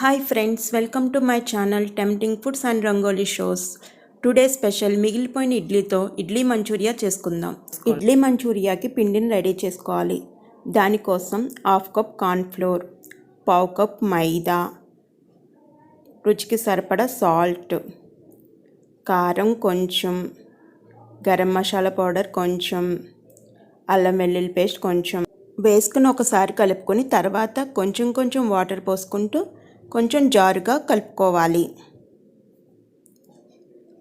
Hi friends welcome to my channel tempting foods and rangoli shows today special మిగిలిపోయిన ఇడ్లీతో idli Manchuria చేసుకుందాం. ఇడ్లీ మంచూరియాకి పిండిని ready చేసుకోవాలి. దానికోసం హాఫ్ కప్ కార్న్ఫ్లోర్ పావు కప్ మైదా రుచికి సరిపడా సాల్ట్ కారం కొంచెం గరం మసాలా పౌడర్ కొంచెం అల్లం వెల్లుల్లి పేస్ట్ కొంచెం. వేసుకుని ఒకసారి కలుపుకొని తర్వాత కొంచెం కొంచెం వాటర్ పోసుకుంటూ కొంచెం జారుగా కలుపుకోవాలి.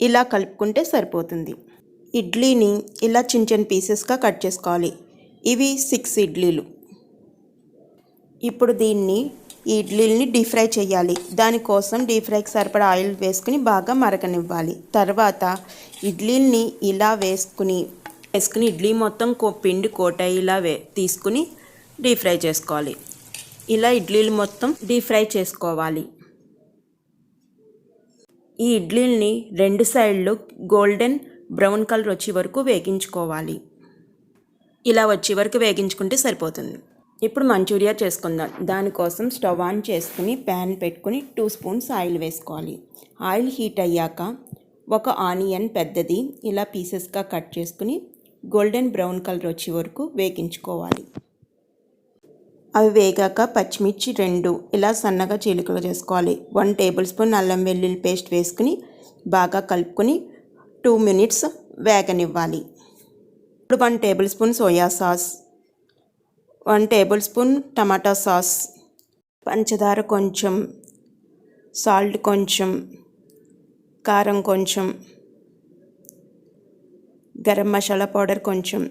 ఇలా కలుపుకుంటే సరిపోతుంది. ఇడ్లీని ఇలా చిన్న చిన్న పీసెస్గా కట్ చేసుకోవాలి. ఇవి సిక్స్ ఇడ్లీలు. ఇప్పుడు దీన్ని ఈ ఇడ్లీని డీప్ ఫ్రై చేయాలి. దానికోసం డీప్ ఫ్రైకి సరిపడా ఆయిల్ వేసుకుని బాగా మరగనివ్వాలి. తర్వాత ఇడ్లీని ఇలా వేసుకుని వేసుకుని ఇడ్లీ మొత్తం కో పిండి ఇలా వే తీసుకుని డీప్ ఫ్రై చేసుకోవాలి. ఇలా ఇడ్లీలు మొత్తం డీప్ ఫ్రై చేసుకోవాలి. ఈ ఇడ్లీల్ని రెండు సైడ్లు గోల్డెన్ బ్రౌన్ కలర్ వచ్చే వరకు వేగించుకోవాలి. ఇలా వచ్చే వరకు వేగించుకుంటే సరిపోతుంది. ఇప్పుడు మంచూరియా చేసుకుందాం. దానికోసం స్టవ్ ఆన్ చేసుకుని ప్యాన్ పెట్టుకుని టూ స్పూన్స్ ఆయిల్ వేసుకోవాలి. ఆయిల్ హీట్ అయ్యాక ఒక ఆనియన్ పెద్దది ఇలా పీసెస్గా కట్ చేసుకుని గోల్డెన్ బ్రౌన్ కలర్ వచ్చే వరకు వేగించుకోవాలి. అవి వేగాక పచ్చిమిర్చి రెండు. ఇలా సన్నగా చీలికలు చేసుకోవాలి. వన్ టేబుల్ స్పూన్ అల్లం వెల్లుల్లి పేస్ట్ వేసుకుని బాగా కలుపుకొని టూ మినిట్స్ వేగనివ్వాలి. ఇప్పుడు one table spoon soya sauce one table spoon tomato sauce పంచదార కొంచెం సాల్ట్ కొంచెం కారం కొంచెం గరం మసాలా పౌడర్ కొంచెం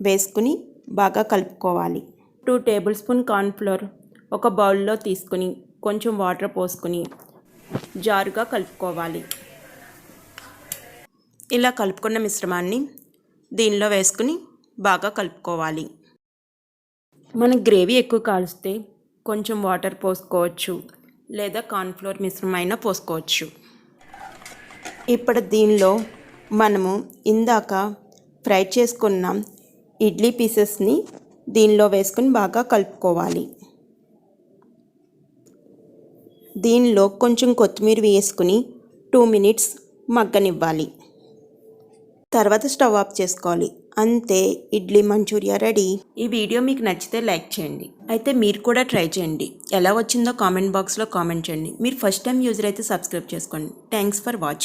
వేసుకుని బాగా కలుపుకోవాలి. టూ టేబుల్ స్పూన్ కార్న్ఫ్లోర్ ఒక బౌల్లో తీసుకుని కొంచెం వాటర్ పోసుకుని జారుగా కలుపుకోవాలి. ఇలా కలుపుకున్న మిశ్రమాన్ని దీనిలో వేసుకుని బాగా కలుపుకోవాలి. మన గ్రేవీ ఎక్కువ కాలిస్తే కొంచెం వాటర్ పోసుకోవచ్చు లేదా కార్న్ఫ్లోర్ మిశ్రమైనా పోసుకోవచ్చు. ఇప్పుడు దీనిలో మనము ఇందాక ఫ్రై చేసుకున్న ఇడ్లీ పీసెస్ని దీనిలో వేసుకుని బాగా కలుపుకోవాలి. దీనిలో కొంచెం కొత్తిమీర వేసుకుని టూ మినిట్స్ మగ్గనివ్వాలి. తర్వాత స్టవ్ ఆఫ్ చేసుకోవాలి. అంతే ఇడ్లీ మంచూరియా రెడీ. ఈ వీడియో మీకు నచ్చితే లైక్ చేయండి. అయితే మీరు కూడా ట్రై చేయండి. ఎలా వచ్చిందో కామెంట్ బాక్స్లో కామెంట్ చేయండి. మీరు ఫస్ట్ టైం యూజర్ అయితే సబ్స్క్రైబ్ చేసుకోండి. Thanks for watching